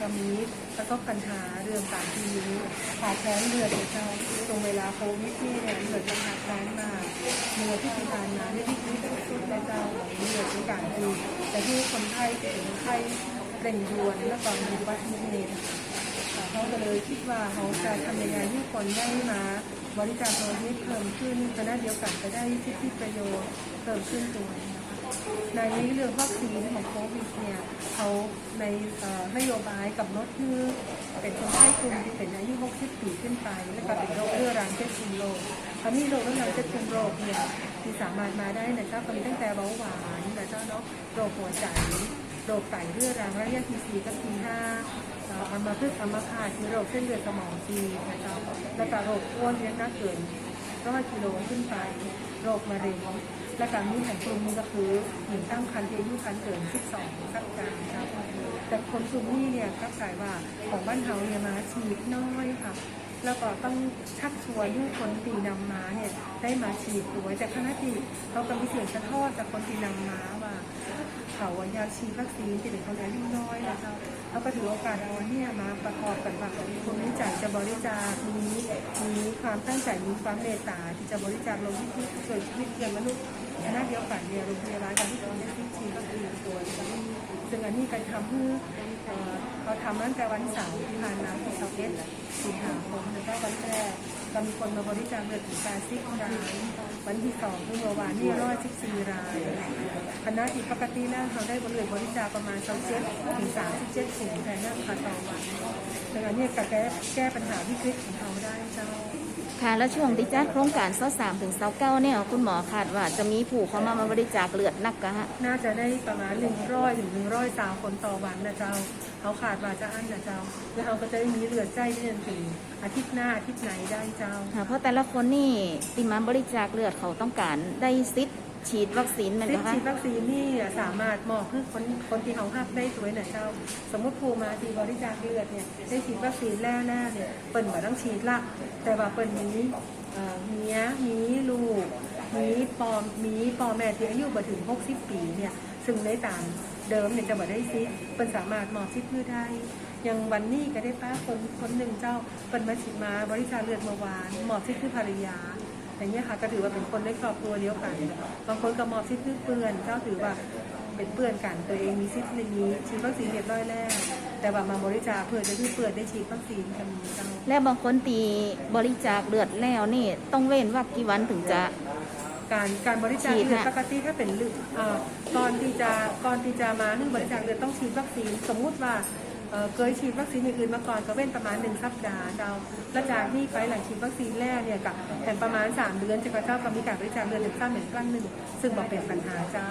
ก็มีประสบปัญหาเรื่องการที่มีขาดแคลนเลือดในเจ้าตรงเวลาโควิดนี่เนี่ยเลือดมันขาดแคลนมากเมื่อที่ผ่านมาเนี่ยที่ที่สุดในเจ้าของเลือดในการที่แต่ที่คนไข้เป็นไข้เร่งด่วนแล้วก็มีวัดมุกเนตเขาก็เลยคิดว่าเขาจะทำยังไงให้คนได้มาบริจาคโลหิตเพิ่มขึ้นขณะเดียวกันจะได้สิทธิประโยชน์เพิ่มขึ้นด้วยนะคะ ในเรื่องวัคซีนของโควิดเนี่ยเขาในเอ่อนโยบายกับลดคือเป็นคนไข้กลุ่มที่เป็นอายุ 60 ปีขึ้นไป แล้วก็เป็นโรคเรื้อรังเจ็ดกลุ่มโรคตอนนี้โรคเรื้อรังเจ็ดกลุ่มโรคเนี่ยที่สามารถมาได้นะเจ้าก็มีตั้งแต่เบาหวานนะเจ้าเนาะโรคหัวใจโรคไตเรื้อรังระยะที่สี่กับทีห้าเอ่ออัมพฤกษ์อัมพาตคือโรคเส้นเลือดสมองตีนะเจ้าแล้วก็โรคอ้วนเลี้ยงนักเกิน ร้อยกิโลขึ้นไป โรคมะเร็ง และการมีแห่งกลุ่มนี้ก็คือหญิงตั้งครรภ์ที่อายุครรภ์เกิน 12สัปดาห์ครับแต่คนกลุ่มนี้เนี่ยก็กลายว่าของบ้านเฮาเนี่ยมาฉีดน้อยค่ะ แล้วก็ต้องชักชวนให้คนตีนำมาเนี่ยได้มาฉีดด้วยแต่ขณะที่เขากำลังเสียงสะท้อนจากคนตีนำมาว่า เขาอยากฉีดวัคซีนที่เป็นคนอายุน้อยนะเจ้าแล้วก็ถือโอกาสเอาเนี่ยมาประกอบกันว่าคนนี้จายจะบริจาคมีมีความตั้งใจมีความเมตตาที่จะบริจาคลงที่ช่วยชีวิตเพื่อนมนุษย์คณะเดียวกันเนี่ยโรงพยาบาลการที่คนได้ที่ฉีดวัคซีนตัวนซึ่งอันนี้การทำเพื่อเขาทำตั้งแต่วันเสาร์ที่ผ่านมาที่เสาร์เอ็ดสิงหาคมแล้วก็วันแรกก็มีคนมาบริจาคเลือดถึงการซิกรายวันที่สองคือเมื่อวานนี่ร้อยสิบสี่รายคณะที่ปกติแล้วเขาได้บริเวณบริจาคประมาณ2เจ็ดถึง37ถุงแทนหน้าค่ะต่อวันดังนั้นเนี่ยก็แก้แก้ปัญหาวิกฤตของเขาได้เจ้า ค่ะแล้วช่วงที่จัดโครงการเสาสามถึงเสาเก้าเนี่ยคุณหมอคาดว่าจะมีผู้เข้ามามาบริจาคเลือดนักกะฮะน่าจะได้ประมาณ100ถึง100สาวคนต่อวันนะเจ้าเขาขาดว่าจะอั้นนะเจ้า แล้วเขาก็จะได้มีเหลือใจที่จะถึงอาทิตย์หน้าอาทิตย์ไหนได้เจ้าค่ะเพราะแต่ละคนนี่ที่มาบริจาคเลือดเขาต้องการได้สิทธิ์ ฉีดวัคซีนมันซิก็ปคะ ฉีดวัคซีนนี่สามารถเหมาะคือคนคนที่เขาหับได้สวยหน่อยเจ้า สมมติภูมาที่บริจาคเลือดเนี่ยได้ฉีดวัคซีนแล้วหน้าเนี่ยเปิ่นบ่ต้องฉีดละแต่ว่าเปิ่นมีเอ่อเมียมีลูกมีปอมมีปอแม่ที่อายุบ่ถึง 60 ปีเนี่ยซึ่งในตามเดิมเนี่ยจะบ่ได้ซิเปิ่นสามารถหมอบซิพืชได้อย่างวันนี้ก็ได้ป้าคนคนหนึ่งเจ้าเปิ่นมาฉีดมาบริจาคเลือดเมื่อวานหมอบซิคือภรรยา อย่างเงี้ยค่ะก็ถือว่าเป็นคนในครอบครัวเดียวกันบางคนก็มอบสิทธิ์คือเปื่อนเจ้าถือว่าเป็นเปื่อนกันตัวเองมีสิทธิ์ในนี้ฉีดวัคซีนเรียบร้อยแล้วแต่ว่ามาบริจาคเพื่อจะคือเปื่อนได้ฉีดวัคซีนกันเจ้าและบางคนตีบริจาคเลือดแล้วนี่ต้องเว้นว่ากี่วันถึงจะการการบริจาคฉีดเลือดน่ะปกติถ้าเป็นเลือดเอ่อก่อนที่จะก่อนที่จะมาให้บริจาคเลือดต้องฉีดวัคซีนสมมุติว่า เคยฉีดวัคซีนอื่นมาก่อนก็เว้นประมาณหนึ่งสัปดาห์เราและจากนี่ไปหลังฉีดวัคซีนแรกเนี่ยกับแต่ประมาณ 3 เดือนจะกระเจ้าก็มีการบริจาคเดือดหนึ่งสั้นเหมือนกลั้นหนึ่งซึ่งบอกเป็นปัญหาเจ้า